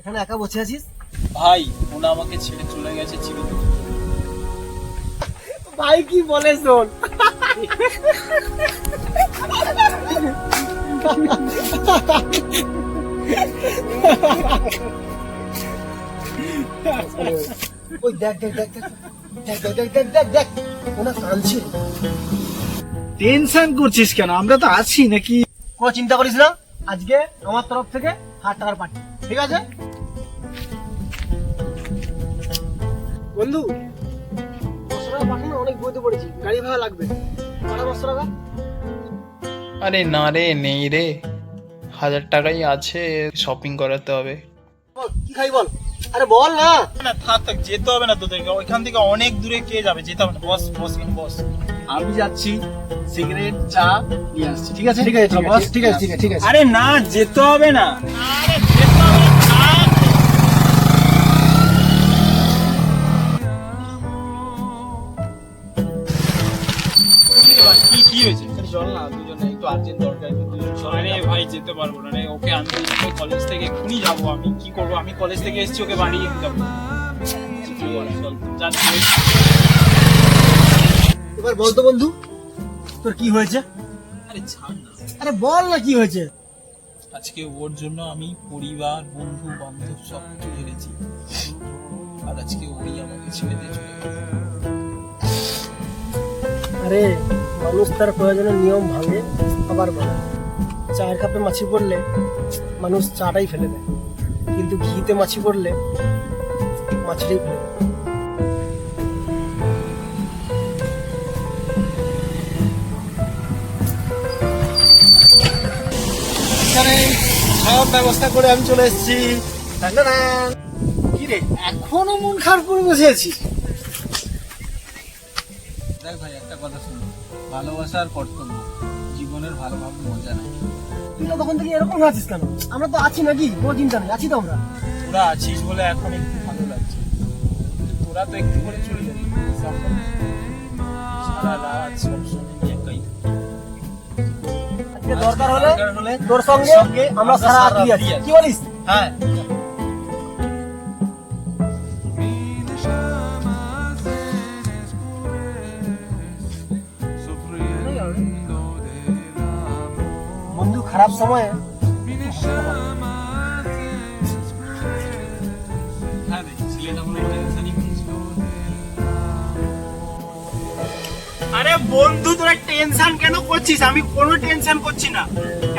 এখানে একা বসে আছিস ভাই ওনা আমাকে ছেড়ে চলে গেছে চিরদিন ভাই কি বলে শোন ওই দেখ দেখ দেখ দেখ দেখ দেখ দেখ দেখ দেখ দেখ ওনা কাঁদছে টেনশন করছিস কেন আমরা তো আছি নাকি কোনো চিন্তা করিস না আজকে আমার তরফ থেকে হাজার টাকার পার্টি ঠিক আছে বন্ধু টাকা পাঠানো অনেক বইতে পড়েছি। গাড়ি ভাড়া লাগবে। ভাড়া টাকা? আরে না রে নেই রে। হাজার টাকাই আছে শপিং করাতে হবে। কি খাই বল? আরে বল না। না থাক থাক যেতে হবে না তোদেরকে। ওইখান থেকে অনেক দূরে কে যাবে? যেতে হবে না। বস বস বস। আমি যাচ্ছি সিগারেট চা নিয়ে আসছি। ঠিক আছে? ঠিক আছে ঠিক বস। আছে ঠিক আছে ঠিক আছে ঠিক আছে। আরে না যেতে হবে না। কি কি হয়েছে? চল না দুজনে একটু আর্জেন্ট দরকার আরে ভাই যেতে পারব না রে। ওকে আনতে কলেজ থেকে এক্ষুনি যাব। আমি কি করব? আমি কলেজ থেকে এসেছি ওকে বাড়ি যাব। এবার বল তো বন্ধু তোর কি হয়েছে? আরে ছাড় না। আরে বল না কি হয়েছে? আজকে ওর জন্য আমি পরিবার বন্ধু বান্ধব সব কিছু হেরেছি আর আজকে ওই আমাকে ছেড়ে দিয়ে চলে আরে মানুষ তার প্রয়োজনের নিয়ম ভাঙে, আবার বলে চায়ের কাপে মাছি পড়লে মানুষ চাটাই ফেলে দেয়। কিন্তু ঘিতে মাছি পড়লে মাছিটাই ফেলে দেয়। ব্যবস্থা করে আমি চলে এসেছি। এখনও মন খারাপ করে বসে আছি দেখ ভাই, একটা কথা শুনো। ভালোবাসার কর্তব্য। জীবনের ভালোভাবে মজা নাই। তুই তো তখন থেকে এরকম আছিস কেন? আমরা তো আছি নাকি? কোনো চিন্তা নেই। আছি তো আমরা। তোরা আছিস বলে এখন একটু ভালো লাগছে। তোরা তো একটু করে চলে যাবি। সারা রাত সবসময় একাই দরকার হলে তোর সঙ্গে আমরা সারা আছি। কি বলিস? হ্যাঁ। বন্ধু খারাপ সময়ে। আরে বন্ধু, তোরা টেনশন কেন করছিস? আমি কোনো টেনশন করছি না।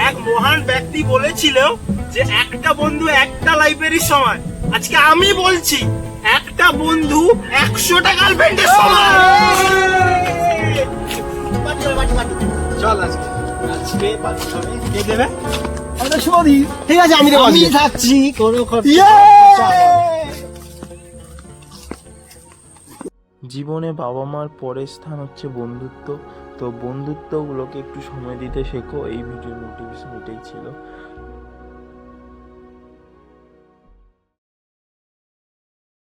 এক মহান ব্যক্তি বলেছিল যে, একটা বন্ধু একটা লাইব্রেরির সমান। আজকে আমি বলছি, একটা বন্ধু একশোটা গার্লফ্রেন্ডের সমান। আজকে। আজকে পার্টি হবে কে দেবে? ঠিক আছে আমি দেবো আমি থাকছি কোনো জীবনে বাবা মার পরের স্থান হচ্ছে বন্ধুত্ব। তো বন্ধুত্বগুলোকে একটু সময় দিতে শেখো। এই ভিডিওর মোটিভেশন এটাই ছিল।